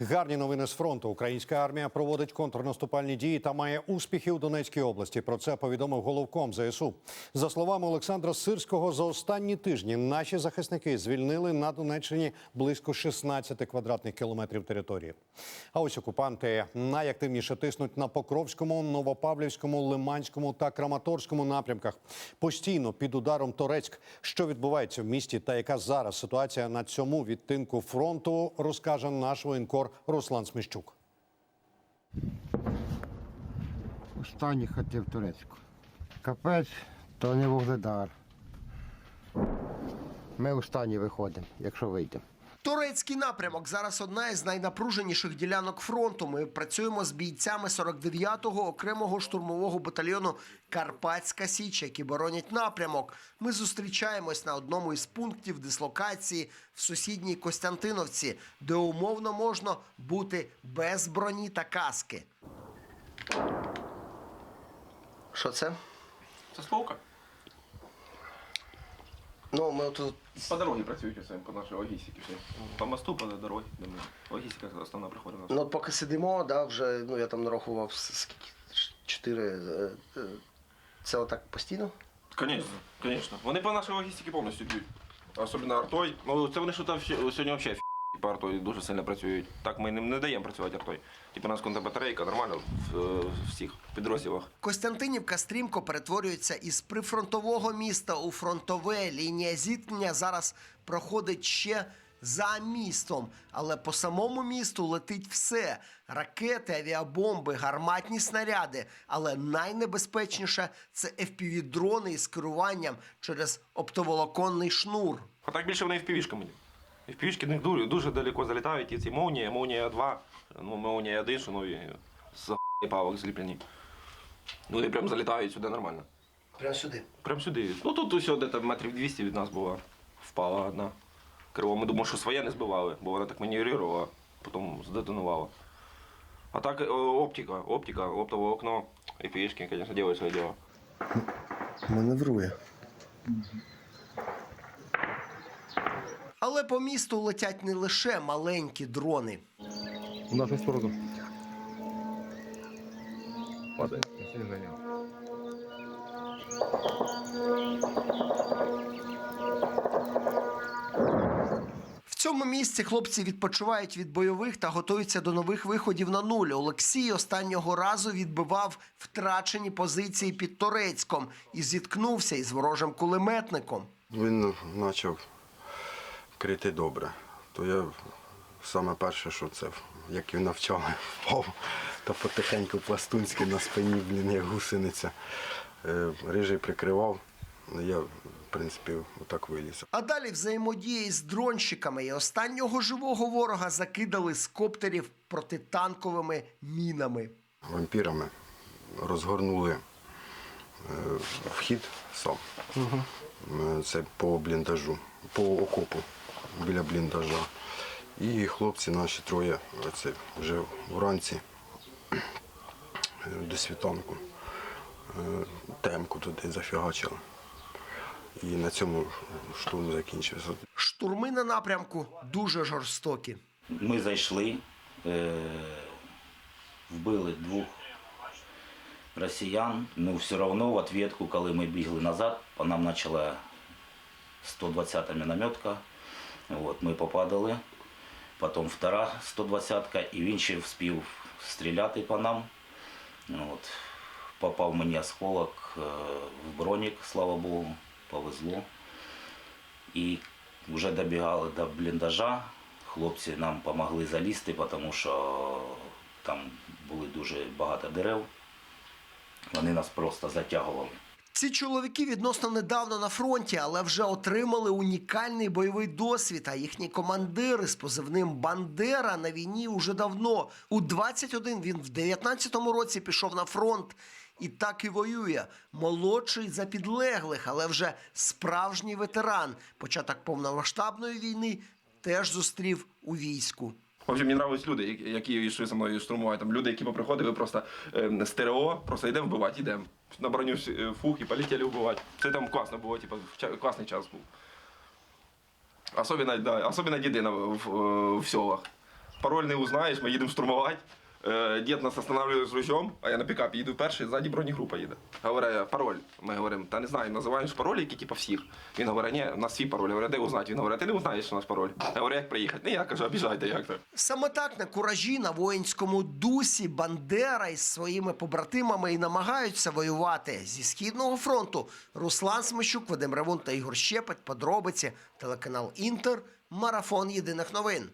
Гарні новини з фронту. Українська армія проводить контрнаступальні дії та має успіхи у Донецькій області. Про це повідомив головком ЗСУ. За словами Олександра Сирського, за останні тижні наші захисники звільнили на Донеччині близько 16 квадратних кілометрів території. А ось окупанти найактивніше тиснуть на Покровському, Новопавлівському, Лиманському та Краматорському напрямках. Постійно під ударом Торецьк. Що відбувається в місті та яка зараз ситуація на цьому відтинку фронту, розкаже наш воєнкор Руслан Сміщук. Останній хотів Турецьку. Капець, то не вугледар. Ми останні виходимо, якщо вийдемо. Турецький напрямок зараз одна із найнапруженіших ділянок фронту. Ми працюємо з бійцями 49-го окремого штурмового батальйону Карпатська Січ, які боронять напрямок. Ми зустрічаємось на одному із пунктів дислокації в сусідній Костянтиновці, де умовно можна бути без броні та каски. Що це? Це словка. Ну, ми тут По дорогі працюють усе, по нашій логістиці. Все. По мосту, по дорозі. де ми- Логістика основна приходить у нас. Ну, от поки сидимо, да, вже ну я там нарахував с- скільки Ш- чотири. е, е, Це отак постійно? Звісно, звісно. Вони по нашій логістиці повністю б'ють. Особливо артой. Ну це вони що там сьогодні взагалі по артой дуже сильно працюють. Так ми не, не даємо працювати артой. Типу у нас контрбатарейка нормально в, всіх підрозділах. Костянтинівка стрімко перетворюється із прифронтового міста у фронтове. Лінія зіткнення зараз проходить ще за містом, але по самому місту летить все: ракети, авіабомби, гарматні снаряди. Але найнебезпечніше це FPV-дрони із керуванням через оптоволоконний шнур. А так більше вони впівішками. Впівішки них дуже, дуже далеко залітають. І ці молнія, молнія 2, ну молнія 1, що нові з павок зліплені. Вони прям залітають сюди нормально. Прямо сюди. Прям сюди. Ну тут ось де метрів 200 від нас була. Впала одна. Криво. Ми думали, що своє не збивали, бо вона так маневрувала, потім здетонувала. А так е, оптика, оптика, оптове окно і пішки, звісно, роблять своє діло. Маневрує. Але по місту летять не лише маленькі дрони. В нашу сторону. Падает. В цьому місці хлопці відпочивають від бойових та готуються до нових виходів на нуль. Олексій останнього разу відбивав втрачені позиції під Торецьком і зіткнувся із ворожим кулеметником. Він почав крити добре. То я саме перше, що це, як він навчав, впав та потихеньку пластунськи на спині, блін, як гусениця. Е, Рижий прикривав, я, в принципі, отак виліз. А далі взаємодії з дронщиками і останнього живого ворога закидали з коптерів протитанковими мінами. Вампірами розгорнули е, вхід сам. Е, Це по бліндажу, по окопу біля бліндажа. І хлопці наші троє, це вже вранці до світанку, е, темку туди зафігачили. І на цьому штурм закінчився. Штурми на напрямку дуже жорстокі. Ми зайшли, е, вбили двох росіян. Ну, все одно в ответку, коли ми бігли назад, по нам почала 120-та мінометка. От, ми попадали. Потім втора 120-ка, і він ще вспів стріляти по нам. От. Попав мені осколок е, в бронік, слава Богу, повезло. І вже добігали до бліндажа. Хлопці нам допомогли залізти, тому що там були дуже багато дерев. Вони нас просто затягували. Ці чоловіки відносно недавно на фронті, але вже отримали унікальний бойовий досвід. А їхні командири з позивним Бандера на війні уже давно. У 21 він в 19-му році пішов на фронт. І так і воює. Молодший за підлеглих, але вже справжній ветеран. Початок повномасштабної війни теж зустрів у війську. В общем, мені нравились люди, які- йшли за мною штурмувати. Там люди, які поприходили просто е, стерео, просто йдемо вбивати, йдемо. На броню е, фух і полетіли вбивати. Це там класно було, типу, класний час був. Особенно, да, особенно діди в, в, в селах. Пароль не узнаєш, ми їдемо штурмувати. Е, Дід нас останавливає з ружьом, а я на пікапі їду перший, ззаді бронегрупа їде. Говорить, пароль. Ми говоримо, та не знаю, називаємо ж пароль, які типу всіх. Він говорить, ні, у нас свій пароль. Я де узнати? Він говорить, ти не узнаєш, що у нас пароль. Я говорю, як приїхати? Не я кажу, обіжайте як то. Саме так на куражі на воїнському дусі Бандера із своїми побратимами і намагаються воювати зі східного фронту. Руслан Смещук, Вадим Ревун та Ігор Щепет. Подробиці телеканал Інтер. Марафон єдиних новин.